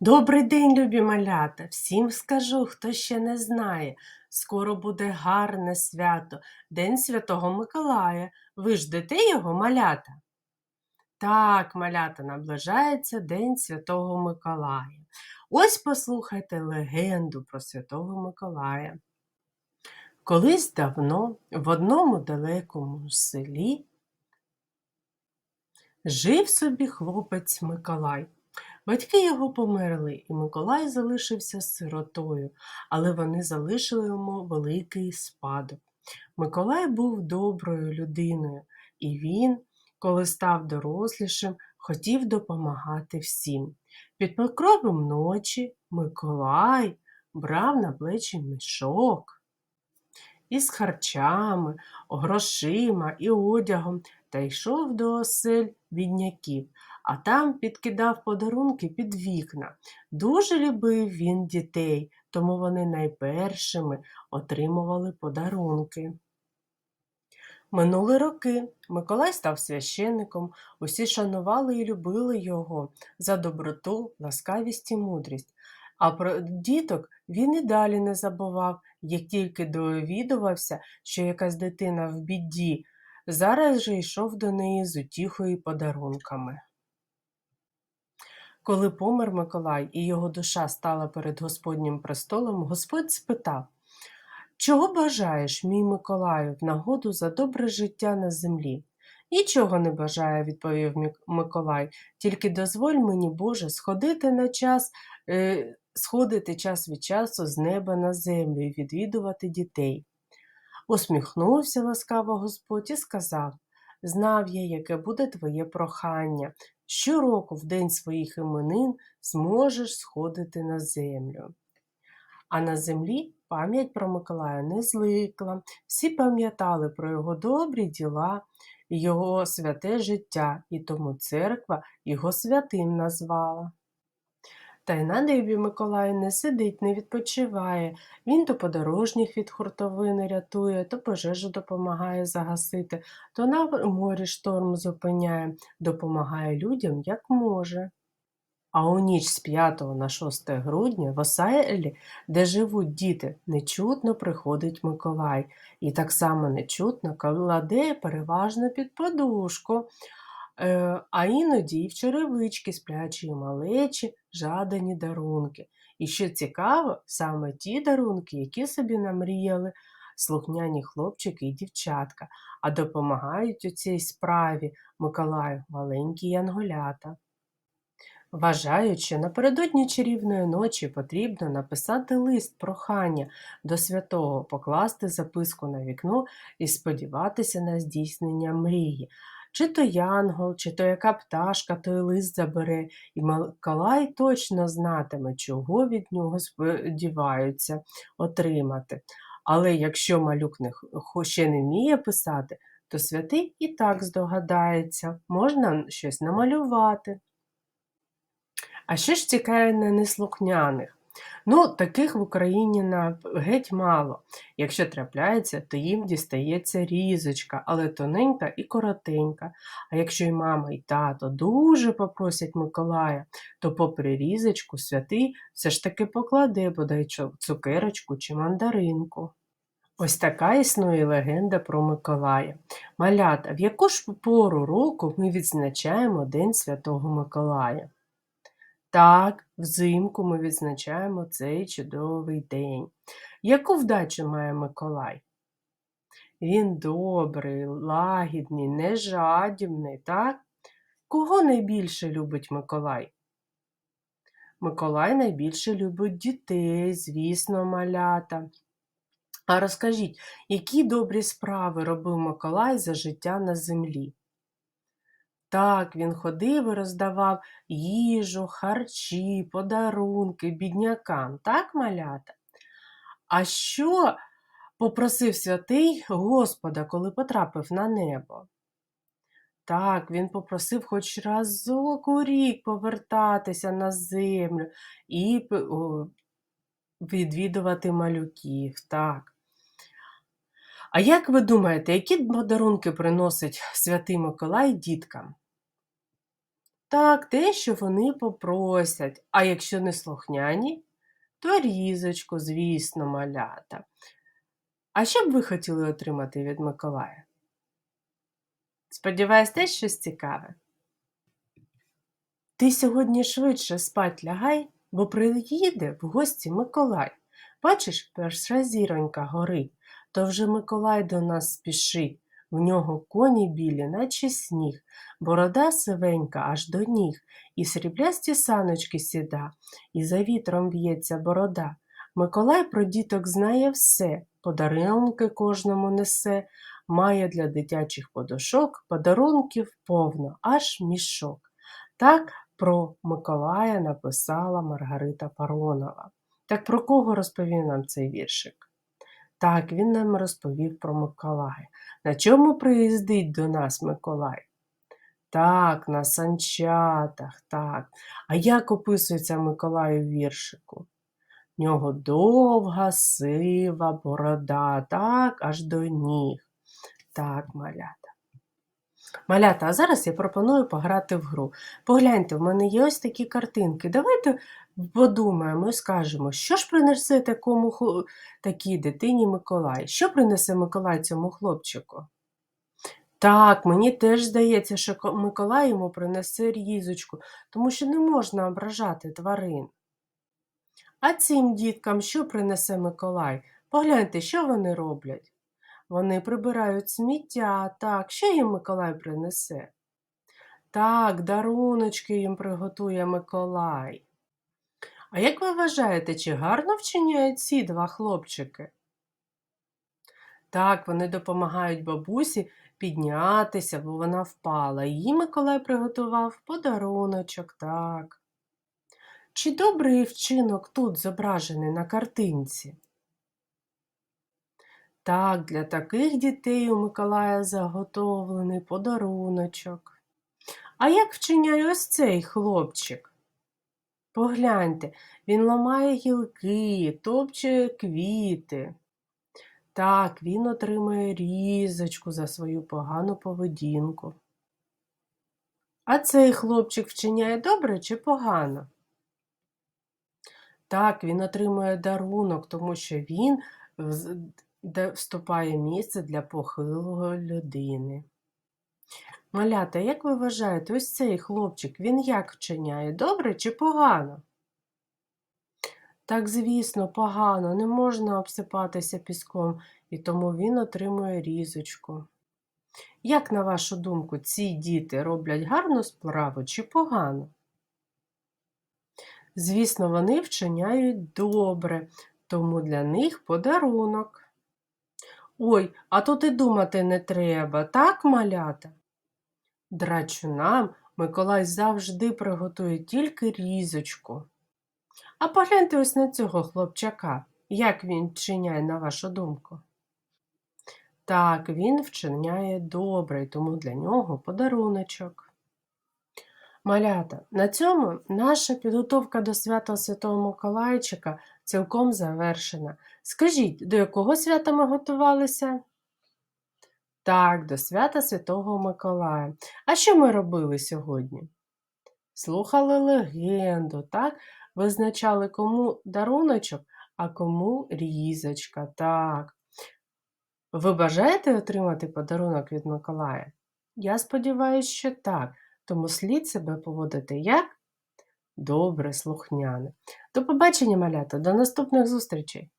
Добрий день, любі малята! Всім скажу, хто ще не знає. Скоро буде гарне свято, День Святого Миколая. Ви ждете його, малята? Так, малята, наближається День Святого Миколая. Ось послухайте легенду про Святого Миколая. Колись давно в одному далекому селі жив собі хлопець Миколай. Батьки його померли, і Миколай залишився сиротою, але вони залишили йому великий спадок. Миколай був доброю людиною, і він, коли став дорослішим, хотів допомагати всім. Під покровом ночі Миколай брав на плечі мішок із харчами, грошима і одягом та йшов до осель бідняків, а там підкидав подарунки під вікна. Дуже любив він дітей, тому вони найпершими отримували подарунки. Минули роки. Миколай став священником, усі шанували і любили його за доброту, ласкавість і мудрість. А про діток він і далі не забував, як тільки довідувався, що якась дитина в біді, зараз же йшов до неї з утіхою і подарунками. Коли помер Миколай і його душа стала перед Господнім престолом, Господь спитав Чого бажаєш, мій Миколаю, в нагоду за добре життя на землі? Нічого не бажаю, відповів Миколай, тільки дозволь мені, Боже, сходити на час, е, сходити час від часу з неба на землю і відвідувати дітей. Усміхнувся ласкаво Господь і сказав Знав я, яке буде твоє прохання. Щороку в день своїх іменин зможеш сходити на землю. А на землі пам'ять про Миколая не зликла, Всі пам'ятали про його добрі діла, його святе життя, і тому церква його святим назвала. Та й на небі Миколай не сидить, не відпочиває. Він то подорожніх від хуртовини рятує, то пожежу допомагає загасити, то на морі шторм зупиняє, допомагає людям як може. А у ніч з 5 на 6 грудня в Осаєлі, де живуть діти, нечутно приходить Миколай, і так само нечутно кладе переважно під подушку, а іноді і в черевички сплячої малечі жадані дарунки. І що цікаво, саме ті дарунки, які собі намріяли слухняні хлопчики і дівчатка, а допомагають у цій справі Миколаю маленькі янголята. Вважають, що напередодні чарівної ночі потрібно написати лист прохання до святого, покласти записку на вікно і сподіватися на здійснення мрії. Чи то янгол, чи то яка пташка той лист забере, і Миколай точно знатиме, чого від нього сподіваються отримати. Але якщо малюк не ще не вміє писати, то святий і так здогадається, можна щось намалювати. А що ж цікає на неслухняних? Ну, таких в Україні на геть мало. Якщо трапляється, то їм дістається різочка, але тоненька і коротенька. А якщо й мама, і тато дуже попросять Миколая, то попри різочку святий все ж таки покладе бодай цукерочку чи мандаринку. Ось така існує легенда про Миколая. Малята, в яку ж пору року ми відзначаємо День Святого Миколая? Так, взимку ми відзначаємо цей чудовий день. Яку вдачу має Миколай? Він добрий, лагідний, нежадібний, так? Кого найбільше любить Миколай? Миколай найбільше любить дітей, звісно, малята. А розкажіть, які добрі справи робив Миколай за життя на землі? Так, він ходив і роздавав їжу, харчі, подарунки біднякам, так, малята? А що попросив святий Господа, коли потрапив на небо? Так, він попросив хоч разок у рік повертатися на землю і відвідувати малюків. Так. А як ви думаєте, які подарунки приносить святий Миколай діткам? Так, те, що вони попросять, а якщо не слухняні, то різочку, звісно, малята. А що б ви хотіли отримати від Миколая? Сподіваюсь, теж щось цікаве. Ти сьогодні швидше спать лягай, бо приїде в гості Миколай. Бачиш, перша зіронька горить, то вже Миколай до нас спішить. В нього коні білі, наче сніг, борода сивенька аж до ніг, і сріблясті саночки сіда, і за вітром в'ється борода. Миколай про діток знає все, подарунки кожному несе, має для дитячих подушок подарунків повно, аж мішок. Так про Миколая написала Маргарита Паронова. Так про кого розповів нам цей віршик? Так, він нам розповів про Миколая. На чому приїздить до нас Миколай? Так, на санчатах, так. А як описується Миколай у віршику? В нього довга, сива борода, так, аж до ніг. Так, малята. Малята, а зараз я пропоную пограти в гру. Погляньте, в мене є ось такі картинки. Давайте подумаємо і скажемо, що ж принесе такому такій дитині Миколай? Що принесе Миколай цьому хлопчику? Так, мені теж здається, що Миколай йому принесе різочку, тому що не можна ображати тварин. А цим діткам що принесе Миколай? Погляньте, що вони роблять. Вони прибирають сміття. Так, що їм Миколай принесе? Так, даруночки їм приготує Миколай. А як ви вважаєте, чи гарно вчиняють ці два хлопчики? Так, вони допомагають бабусі піднятися, бо вона впала. Їй Миколай приготував подаруночок, так. Чи добрий вчинок тут зображений на картинці? Так, для таких дітей у Миколая заготовлений подаруночок. А як вчиняє ось цей хлопчик? Погляньте, він ламає гілки, топче квіти. Так, він отримує різочку за свою погану поведінку. А цей хлопчик вчиняє добре чи погано? Так, він отримує дарунок, тому що він вступає місце для похилої людини. Малята, як ви вважаєте, ось цей хлопчик, він як вчиняє, добре чи погано? Так, звісно, погано, не можна обсипатися піском, і тому він отримує різочку. Як, на вашу думку, ці діти роблять гарну справу чи погано? Звісно, вони вчиняють добре, тому для них подарунок. Ой, а тут і думати не треба, так, малята? Драчунам Миколай завжди приготує тільки різочку. А погляньте ось на цього хлопчака. Як він вчиняє, на вашу думку? Так, він вчиняє добре, тому для нього подаруночок. Малята, на цьому наша підготовка до свята Святого Миколайчика цілком завершена. Скажіть, до якого свята ми готувалися? Так, до свята Святого Миколая. А що ми робили сьогодні? Слухали легенду, так? Визначали, кому даруночок, а кому різочка. Так. Ви бажаєте отримати подарунок від Миколая? Я сподіваюся, що так. Тому слід себе поводити як? Добре, слухняне. До побачення, малята, до наступних зустрічей!